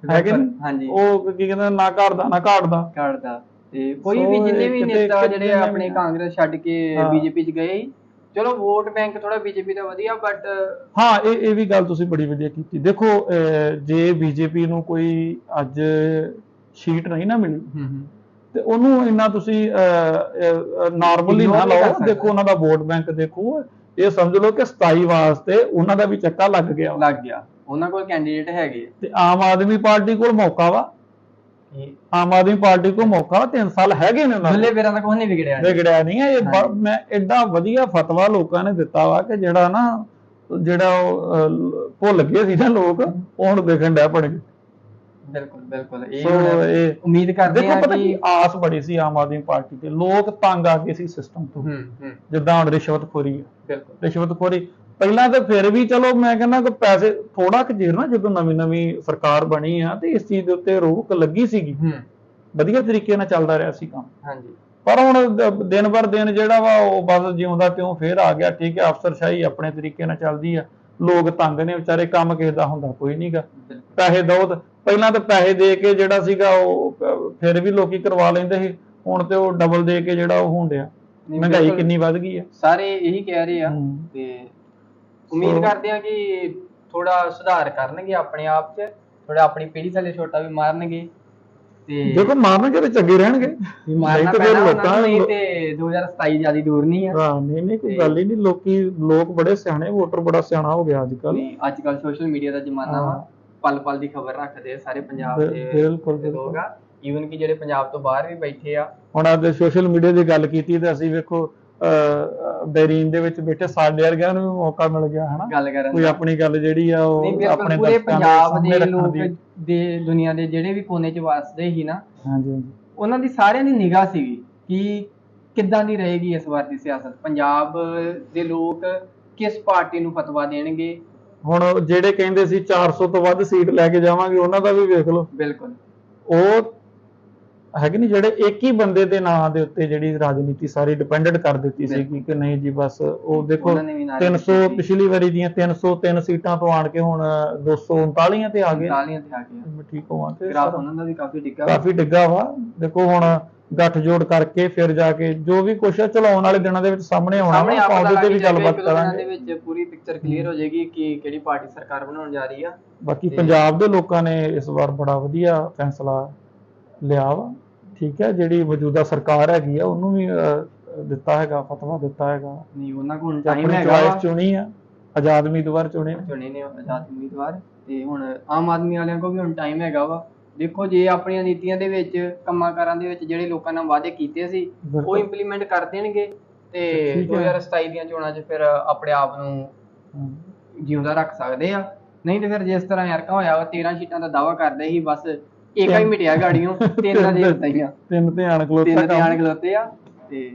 ਹੈ ਕਿ ਨਹੀਂ? ਹਾਂਜੀ। ਉਹ ਕੀ ਕਹਿੰਦੇ ਨਾ ਘਰ ਦਾ ਨਾ ਘਾਟ ਦਾ ਕਰਦਾ ਤੇ ਕੋਈ ਵੀ ਜਿੰਨੇ ਵੀ ਨੇਤਾ ਜਿਹੜੇ ਆਪਣੇ ਕਾਂਗਰਸ ਛੱਡ ਕੇ। ਬੀਜੇਪੀ ਚ ਗਏ ਚਲੋ ਵੋਟ ਬੈਂਕ ਥੋੜਾ ਬੀਜੇਪੀ ਦਾ ਵਧੀਆ ਬਟ ਹਾਂ ਇਹ ਇਹ ਵੀ ਗੱਲ ਤੁਸੀਂ ਬੜੀ ਵਧੀਆ ਕੀਤੀ। ਦੇਖੋ ਅਹ, ਜੇ ਬੀਜੇਪੀ ਨੂੰ ਕੋਈ ਅੱਜ ਸ਼ੀਟ ਨਹੀਂ ਨਾ ਮਿਲੀ ਹੂੰ ਹੂੰ। ਤੇ ਉਹਨੂੰ ਇੰਨਾ ਤੁਸੀਂ ਨਾਰਮਲੀ Ignore ਨਾ ਨਹੀਂ ਕਰ ਲਾਓ। ਸਕਦੇ। ਦੇਖੋ ਉਹਨਾਂ ਦਾ ਵੋਟ ਬੈਂਕ ਦੇਖੋ ਇਹ ਸਮਝ ਲਓ ਕਿ 27 ਵਾਸਤੇ ਉਹਨਾਂ ਦਾ ਵੀ ਚੱਕਾ ਲੱਗ ਗਿਆ। ਵਾ। ਲੱਗ ਗਿਆ। ਉਹਨਾਂ ਕੋਲ ਕੈਂਡੀਡੇਟ ਹੈਗੇ। ਤੇ ਆਮ ਆਦਮੀ ਪਾਰਟੀ ਕੋਲ ਮੌਕਾ ਵਾ। ਆਮ ਆਦਮੀ ਪਾਰਟੀ ਕੋਲ ਮੌਕਾ 3 ਸਾਲ ਹੈਗੇ ਨੇ ਉਹਨਾਂ ਦੁੱਲੇ ਦੇ ਵੀਰਾਂ ਦਾ ਕੁਝ ਨਹੀਂ ਵਿਗੜਿਆ ਵਿਗੜਿਆ ਨਹੀਂ ਹੈ। ਇਹ ਬ- ਹਾਂਜੀ। ਮੈਂ ਐਡਾ ਵਧੀਆ ਫਤਵਾ ਲੋਕਾਂ ਨੇ ਦਿੱਤਾ ਵਾ ਕਿ ਜਿਹੜਾ ਨਾ ਜਿਹੜਾ ਉਹ, ਅਹ, ਲ- ਭੁੱਲ ਗਏ ਸੀ ਨਾ ਲੋਕ ਉਹ ਹੁਣ ਦੇਖਣ ਡੈ ਪਣਗੇ ਬਿਲਕੁਲ ਬਿਲਕੁਲ। ਇਹ ਸੋ ਹੁਣ ਇਹ ਉਮੀਦ ਕਰਦੇ ਦੇਖੋ ਆ ਪਤਾ ਕਿ ਕੀ ਆਸ ਬੜੀ ਸੀ ਆਮ ਆਦਮੀ ਪਾਰਟੀ ਤੇ। ਲੋਕ ਤੰਗ ਆ ਗਏ ਸੀ ਸਿਸਟਮ ਤੋਂ। ਹੂੰ ਹੂੰ। ਜਿੱਦਾਂ ਹੁਣ ਰਿਸ਼ਵਤਖੋਰੀ ਹੈ ਬਿਲਕੁਲ। ਰਿਸ਼ਵਤਖੋਰੀ ਪਹਿਲਾਂ ਤਾਂ ਫਿਰ ਵੀ ਚਲੋ ਮੈਂ ਕਹਿੰਦਾ ਕਿ ਪੈਸੇ ਥੋੜਾ ਕੁ ਚਿਰ ਨਾ ਜਦੋਂ ਨਵੀਂ ਨਵੀਂ ਸਰਕਾਰ ਬਣੀ ਆ ਤੇ ਇਸ ਚੀਜ਼ ਦੇ ਉੱਤੇ ਰੋਕ ਲੱਗੀ ਸੀਗੀ। ਹੂੰ। ਵਧੀਆ ਤਰੀਕੇ ਨਾਲ ਚੱਲਦਾ ਰਿਹਾ ਸੀ ਕੰਮ। ਹਾਂਜੀ। ਪਰ ਹੁਣ ਦਿਨ ਬਰ ਦਿਨ ਜਿਹੜਾ ਵਾ ਉਹ ਬਸ ਜਿਉਂਦਾ ਤਿਉਂ ਫੇਰ ਆ ਗਿਆ। ਠੀਕ ਹੈ ਅਫਸਰਸ਼ਾਹੀ ਆਪਣੇ ਤਰੀਕੇ ਨਾਲ ਚੱਲਦੀ ਆ। ਲੋਕ ਤੰਗ ਨੇ ਵਿਚਾਰੇ ਕੰਮ ਕਿਸੇ ਦਾ ਹੁੰਦਾ ਕੋਈ ਨਹੀਂਗਾ ਪੈਸੇ ਦੋ ਪਹਿਲਾਂ ਤਾਂ ਪੈਸੇ ਦੇ ਕੇ ਜਿਹੜਾ ਸੀਗਾ ਉਹ ਫਿਰ ਵੀ ਲੋਕੀ ਕਰਵਾ ਲੈਂਦੇ ਸੀ। ਹੁਣ ਤੇ ਉਹ ਡਬਲ ਦੇ ਕੇ ਜਿਹੜਾ ਉਹ ਹੁੰਦਿਆ ਮਹਿੰਗਾਈ। ਕਿੰਨੀ ਵੱਧ ਗਈ ਆ। ਸਾਰੇ ਇਹੀ ਕਹਿ ਰਹੇ ਆ। ਤੇ ਉਮੀਦ ਕਰਦੇ ਆ ਕਿ ਥੋੜਾ ਸੁਧਾਰ ਕਰਨਗੇ ਆਪਣੇ ਆਪ 'ਚ ਥੋੜਾ ਆਪਣੀ ਪੀੜ੍ਹੀ ਥੱਲੇ ਛੋਟਾ ਵੀ ਮਾਰਨਗੇ ਤੇ ਦੇਖੋ ਮਾਰਨਗੇ ਤੇ ਚੰਗੇ ਰਹਿਣਗੇ। ਵੀ ਮਾਰਨਾ ਨਹੀਂ ਪੈਣਾ ਲੋਕਾਂ ਨਹੀਂ ਤੇ 2027 ਜ਼ਿਆਦਾ ਦੂਰ ਨਹੀਂ ਆ। ਹਾਂ ਨਹੀਂ ਨਹੀਂ ਕੋਈ ਗੱਲ ਹੀ ਨਹੀਂ। ਲੋਕੀ ਲੋਕ ਬੜੇ ਸਿਆਣੇ ਵੋਟਰ ਬੜਾ ਸਿਆਣਾ ਹੋ ਗਿਆ ਅੱਜ ਕੱਲ ਅੱਜ ਕੱਲ ਸੋਸ਼ਲ ਮੀਡੀਆ ਦਾ ਜ਼ਮਾਨਾ ਵਾ। ਪਲ ਪਲ ਦੀ ਖਬਰ ਰੱਖਦੇ ਆ ਸਾਰੇ ਪੰਜਾਬ ਦੇ ਬਿਲਕੁਲ, ਲੋਕ ਆ। ਈਵਨ ਕਿ ਜਿਹੜੇ ਪੰਜਾਬ ਤੋਂ ਬਾਹਰ ਵੀ ਬੈਠੇ ਆ। ਹੁਣ ਅੱਜ ਸੋਸ਼ਲ ਮੀਡੀਆ ਦੀ ਗੱਲ ਕੀਤੀ ਤੇ ਅਸੀਂ ਵੇਖੋ ਬੈਰੀਨ ਦੇ ਵਿੱਚ ਬੈਠੇ ਸਾਡੇ ਵਰਗਿਆਂ ਨੂੰ ਵੀ ਮੌਕਾ ਮਿਲ ਗਿਆ ਹਨਾ? ਗੱਲ ਕਰਨ ਕੋਈ ਆਪਣੀ ਗੱਲ ਜਿਹੜੀ ਆ ਉਹ ਆਪਣੇ ਪੂਰੇ ਪੰਜਾਬ ਦੇ ਲੋਕ ਦੀ। ਦੇ ਦੁਨੀਆ ਦੇ ਜਿਹੜੇ ਵੀ ਕੋਨੇ 'ਚ ਵਸਦੇ ਸੀ ਨਾ ਹਾਂਜੀ ਹਾਂਜੀ। ਉਹਨਾਂ ਦੀ ਸਾਰਿਆਂ ਦੀ ਨਿਗਾਹ ਸੀਗੀ ਕਿ ਕਿੱਦਾਂ ਦੀ ਰਹੇਗੀ ਇਸ ਵਾਰ ਦੀ ਸਿਆਸਤ। ਪੰਜਾਬ ਦੇ ਲੋਕ ਕਿਸ ਪਾਰਟੀ ਨੂੰ ਫਤਵਾ ਦੇਣਗੇ? ਹੁਣ ਜਿਹੜੇ ਕਹਿੰਦੇ ਸੀ 400 ਤੋਂ ਵੱਧ ਸੀਟ ਲੈ ਕੇ ਜਾਵਾਂਗੇ ਉਹਨਾਂ ਦਾ ਵੀ ਵੇਖ ਲਓ। ਬਿਲਕੁਲ। ਉਹ ਹੈਗੇ ਨਹੀਂ ਜਿਹੜੇ ਇੱਕ ਹੀ ਬੰਦੇ ਦੇ ਨਾਂ ਦੇ ਉੱਤੇ ਜਿਹੜੀ ਰਾਜਨੀਤੀ ਸਾਰੀ ਡਿਪੈਂਡੈਂਟ ਕਰ ਦਿੱਤੀ ਸੀ। ਕਿ ਨਹੀਂ ਜੀ ਬਸ ਉਹ ਦੇਖੋ ਉਹਨਾਂ ਨੇ ਵੀ ਨਾਅਰੇ 300 ਦਿੱਤੇ ਸੀ। ਪਿਛਲੀ ਵਾਰੀ ਦੀਆਂ 303 ਸੀਟਾਂ ਤੋਂ ਆਣ ਕੇ ਹੁਣ 239 ਤੇ ਆ ਗਏ। ਤਾਲੀਆਂ ਤੇ ਆ ਗਏ। ਮੈਂ ਠੀਕ ਹੋਵਾਂ ਤੇ ਗ੍ਰਾਫ ਉਹਨਾਂ ਦਾ ਵੀ ਕਾਫੀ ਡਿੱਗਾ ਕਾਫੀ ਡਿੱਗਾ ਵਾ। ਦੇਖੋ ਹੁਣ ਗੱਠ ਜੋੜ ਕਰਕੇ ਫਿਰ ਜਾ ਕੇ ਜੋ ਵੀ ਕੁਛ ਹੈ ਚਲਾਉਣ ਵਾਲੇ ਦਿਨਾਂ ਦੇ ਵਿੱਚ ਸਾਹਮਣੇ ਆਉਣਾ ਆਪਾਂ ਉਹਦੇ ਤੇ ਵੀ ਗੱਲਬਾਤ ਦੇ ਕਰਾਂਗੇ। ਵਿੱਚ ਪੂਰੀ ਪਿਕਚਰ ਕਲੀਅਰ ਹੋ ਜਾਏਗੀ ਕਿ ਕਿਹੜੀ ਪਾਰਟੀ ਸਰਕਾਰ ਬਣਾਉਣ ਜਾ ਰਹੀ ਆ। ਬਾਕੀ ਪੰਜਾਬ ਦੇ ਲੋਕਾਂ ਨੇ ਇਸ ਵਾਰ ਬੜਾ ਵਧੀਆ ਫੈਸਲਾ ਲਿਆ ਵਾ। ਠੀਕ ਹੈ ਜਿਹੜੀ ਮੌਜੂਦਾ ਸਰਕਾਰ ਹੈਗੀ ਆ ਉਹਨੂੰ ਵੀ ਦਿੱਤਾ ਹੈਗਾ ਫਤਵਾ ਦਿੱਤਾ ਹੈਗਾ ਨਹੀਂ ਉਹਨਾਂ ਕੋਲ ਟਾਈਮ ਹੈਗਾ ਵਾ। ਚੁਆਇਸ ਚੁਣੀ ਆ ਆਜ਼ਾਦ ਉਮੀਦਵਾਰ ਚੁਣੇ ਨੇ ਚੁਣੇ ਨੇ ਆਜ਼ਾਦ ਉਮੀਦਵਾਰ ਤੇ ਹੁਣ ਆਮ ਆਦਮੀ ਵਾਲਿਆਂ ਕੋਲ ਵੀ ਹੁਣ ਟਾਈਮ ਹੈਗਾ ਵਾ ਦੇਖੋ ਜੇ ਆਪਣੀਆਂ ਨੀਤੀਆਂ ਦੇ ਵਿੱਚ ਕੰਮਾਂ ਕਾਰਾਂ ਦੇ ਵਿੱਚ ਜਿਹੜੇ ਲੋਕਾਂ ਨਾਲ ਵਾਅਦੇ ਕੀਤੇ ਸੀ ਉਹ। ਇੰਪਲੀਮੈਂਟ ਕਰ ਦੇਣਗੇ ਤੇ ਠੀਕ ਹੈ। 2027 ਦੀਆਂ ਚੋਣਾਂ 'ਚ ਫਿਰ ਆਪਣੇ ਆਪ ਨੂੰ। ਜਿਉਂਦਾ ਰੱਖ ਸਕਦੇ ਆ ਨਹੀਂ ਤੇ ਫਿਰ ਜਿਸ ਤਰ੍ਹਾਂ ਯਾਰਕਾ ਹੋਇਆ ਵਾ 13 ਸੀਟਾਂ ਦਾ ਦਾਵਾ ਕਰਦੇ ਸੀ ਬਸ ਇੱਕ ਹੀ ਮਿਟਿਆ ਗਾੜੀਆਂ ਤਿੰਨ ਦੇ ਦਿੱਤੀਆਂ ਤਿੰਨ ਧਿਆਨ ਖਲੋਤਾ ਤਿੰਨ ਤੇ ਆਣ ਕੰਮ ਖਲੋਤੇ ਆ ਤੇ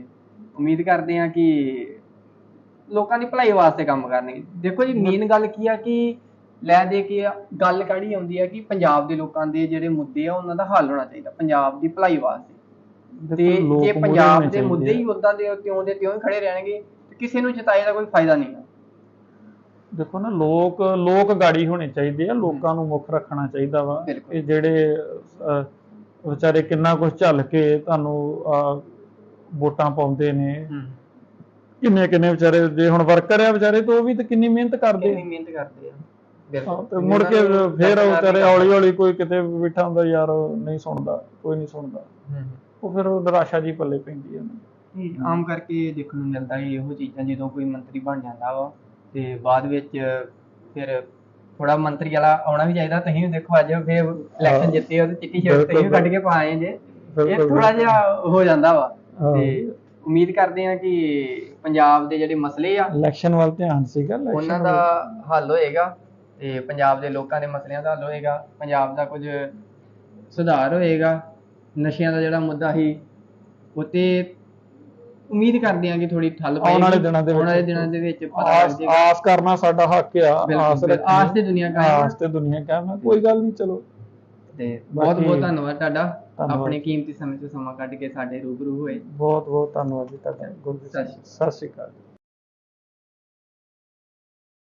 ਉਮੀਦ ਕਰਦੇ ਹਾਂ ਕਿ ਲੋਕਾਂ ਦੀ ਭਲਾਈ ਵਾਸਤੇ ਕੰਮ ਕਰਨਗੇ। ਦੇਖੋ ਜੀ ਮੇਨ ਗੱਲ ਕੀ ਆ ਕਿ ਲੈ ਦੇ ਕੇ ਗੱਲ ਕਾੜੀ ਆਉਂਦੀ ਆ ਕਿ ਪੰਜਾਬ ਦੇ ਲੋਕਾਂ ਦੇ ਜਿਹੜੇ ਮੁੱਦੇ ਆ ਉਹਨਾਂ ਦਾ ਹੱਲ ਹੋਣਾ ਚਾਹੀਦਾ ਪੰਜਾਬ ਦੀ ਭਲਾਈ ਵਾਸਤੇ। ਤੇ ਜੇ ਪੰਜਾਬ ਦੇ ਮੁੱਦੇ ਹੀ ਉਦਾਂ ਦੇ ਤਿਉਂ ਦੇ ਤਿਉਂ ਹੀ ਖੜੇ ਰਹਿਣਗੇ ਕਿਸੇ ਨੂੰ ਜਿਤਾਏ ਦਾ ਕੋਈ ਫਾਇਦਾ ਨਹੀਂ ਹੈ ਆ। ਦੇਖੋ ਨਾ ਲੋਕ ਲੋਕ ਗਾੜੀ ਹੋਣੇ ਚਾਹੀਦੇ ਆ ਲੋਕਾਂ ਨੂੰ ਮੁੱਖ ਰੱਖਣਾ ਚਾਹੀਦਾ ਵਾ। ਬਿਲਕੁਲ। ਇਹ ਜਿਹੜੇ ਅਹ, ਵਿਚਾਰੇ ਕਿੰਨਾ ਕੁਝ ਝੱਲ ਕੇ ਤੁਹਾਨੂੰ ਅਹ, ਵੋਟਾਂ ਪਾਉਂਦੇ ਨੇ। ਕਿੰਨੇ ਕਿੰਨੇ ਵਿਚਾਰੇ ਜੇ ਹੁਣ ਵਰਕਰ ਆ ਵਿਚਾਰੇ ਤਾਂ ਉਹ ਵੀ ਤਾਂ ਕਿੰਨੀ ਮਿਹਨਤ ਕਰਦੇ ਕਿੰਨੀ ਆ ਮਿਹਨਤ ਕਰਦੇ ਆ। ਹਾਂ, ਤੇ ਮੁੜ ਕੇ ਫੇਰ ਉਹ ਵਿਚਾਰੇ ਹੌਲੀ ਹੌਲੀ ਕੋਈ ਕਿਤੇ ਬੈਠਾ ਹੁੰਦਾ ਯਾਰ ਨਹੀਂ ਸੁਣਦਾ ਕੋਈ ਨਹੀਂ ਸੁਣਦਾ। ਉਹ ਫਿਰ ਉਹ ਨਿਰਾਸ਼ਾ ਜੀ ਪੱਲੇ ਪੈਂਦੀ ਹੈ ਉਹਨੂੰ। ਇਹ ਆਮ ਕਰਕੇ ਦੇਖਣ ਨੂੰ ਮਿਲਦਾ ਹੈ ਇਹੋ ਚੀਜ਼ਾਂ ਜਦੋਂ ਕੋਈ ਮੰਤਰੀ ਬਣ ਜਾਂਦਾ ਵਾ ਤੇ ਬਾਅਦ ਵਿੱਚ ਫਿਰ ਥੋੜਾ ਮੰਤਰੀ ਵਾਲਾ ਆਉਣਾ ਵੀ ਚਾਹੀਦਾ ਤੁਸੀਂ ਵੀ ਦੇਖੋ ਅੱਜ ਫਿਰ ਇਲੈਕਸ਼ਨ। ਜਿੱਤੇ ਉਹ ਤੇ ਚਿੱਟੀ ਸ਼ਰਟ ਤੁਸੀਂ ਵੀ। ਕੱਢ ਕੇ ਪਾਏ ਜੇ ਇਹ ਥੋੜਾ ਜਿਹਾ ਹੋ ਜਾਂਦਾ ਵਾ। ਤੇ ਉਮੀਦ ਕਰਦੇ ਹਾਂ ਕਿ ਪੰਜਾਬ ਦੇ ਜਿਹੜੇ ਮਸਲੇ ਆ ਇਲੈਕਸ਼ਨ ਵੱਲ ਧਿਆਨ ਸੀਗਾ ਉਹਨਾਂ ਦਾ ਹੱਲ ਹੋਏਗਾ ਤੇ ਪੰਜਾਬ ਦੇ ਲੋਕਾਂ ਦੇ ਮਸਲਿਆਂ ਦਾ ਹੱਲ ਹੋਏਗਾ ਪੰਜਾਬ ਦਾ ਕੁਝ ਸੁਧਾਰ ਹੋਏਗਾ ਨਸ਼ਿਆਂ ਦਾ ਜਿਹੜਾ ਮੁੱਦਾ ਸੀ ਉਤੇ ਉਮੀਦ ਕਰਦੇ ਹਾਂ ਕਿ ਥੋੜੀ ਠੱਲ ਪਏਗੀ ਆਉਣ ਵਾਲੇ ਦਿਨਾਂ ਦੇ ਆਉਣ ਵਾਲੇ ਵਿੱਚ। ਦਿਨਾਂ ਦੇ ਵਿੱਚ ਪਤਾ ਲੱਗ ਆਸ ਜਾਏਗਾ। ਆਸ ਕਰਨਾ ਸਾਡਾ ਹੱਕ ਆ ਆਸ ਬਿਲਕੁਲ। ਰੱਖਣੀ। ਆਸ ਤੇ ਦੁਨੀਆ ਕਾਇਮ ਆਸ ਤੇ ਦੁਨੀਆ ਕਾਇਮ ਆ। ਕੋਈ ਗੱਲ ਨਹੀਂ ਚਲੋ। ਤੇ ਬਹੁਤ ਬਹੁਤ ਬਾਕੀ- ਧੰਨਵਾਦ ਤੁਹਾਡਾ। ਧੰਨਵਾਦ। ਆਪਣੇ ਕੀਮਤੀ ਸਮੇਂ ਤੋਂ ਸਮਾਂ ਕੱਢ ਕੇ ਸਾਡੇ ਰੂਬਰੂ ਹੋਏ। ਬਹੁਤ ਬਹੁਤ ਧੰਨਵਾਦ ਜੀ ਤੁਹਾਡਾ। ਗੁਰੂ ਜੀ ਸਤਿ ਸ਼੍ਰੀ ਸਤਿ ਸ਼੍ਰੀ ਅਕਾਲ।